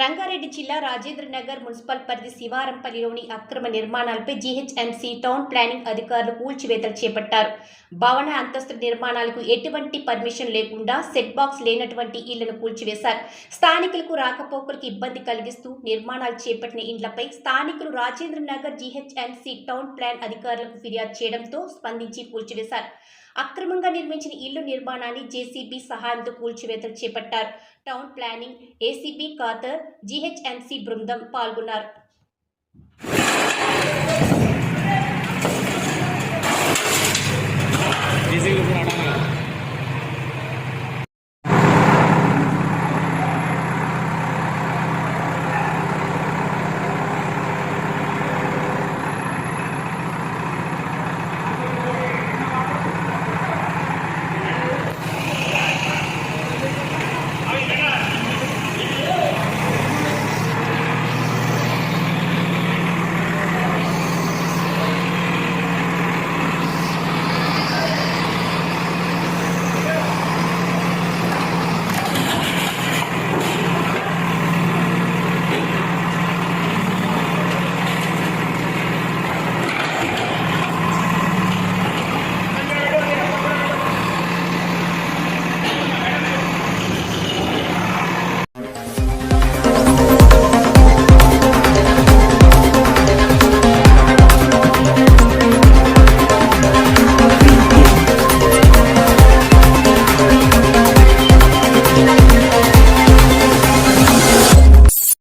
రంగారెడ్డి జిల్లా రాజేంద్ర నగర్ మున్సిపల్ పరిధి శివారంపల్లిలోని అక్రమ నిర్మాణాలపై జీహెచ్ఎంసీ టౌన్ ప్లానింగ్ అధికారులు కూల్చివేతలు చేపట్టారు. భవన అంతస్తు నిర్మాణాలకు ఎటువంటి పర్మిషన్ లేకుండా సెట్ బాక్స్ లేనటువంటి ఇళ్ళను కూల్చివేశారు. స్థానికులకు రాకపోకలకు ఇబ్బంది కలిగిస్తూ నిర్మాణాలు చేపట్టిన ఇండ్లపై స్థానికులు Rajendra Nagar GHMC town plan అధికారులకు ఫిర్యాదు చేయడంతో స్పందించి కూల్చివేశారు. అక్రమంగా నిర్మించిన ఇల్లు నిర్మాణాన్ని జేసీబీ సహాయంతో కూల్చివేతలు చేపట్టారు. టౌన్ ప్లానింగ్ ఏసీబీ ఖాతర్ జీహెచ్ఎంసీ బృందం పాల్గొన్నారు.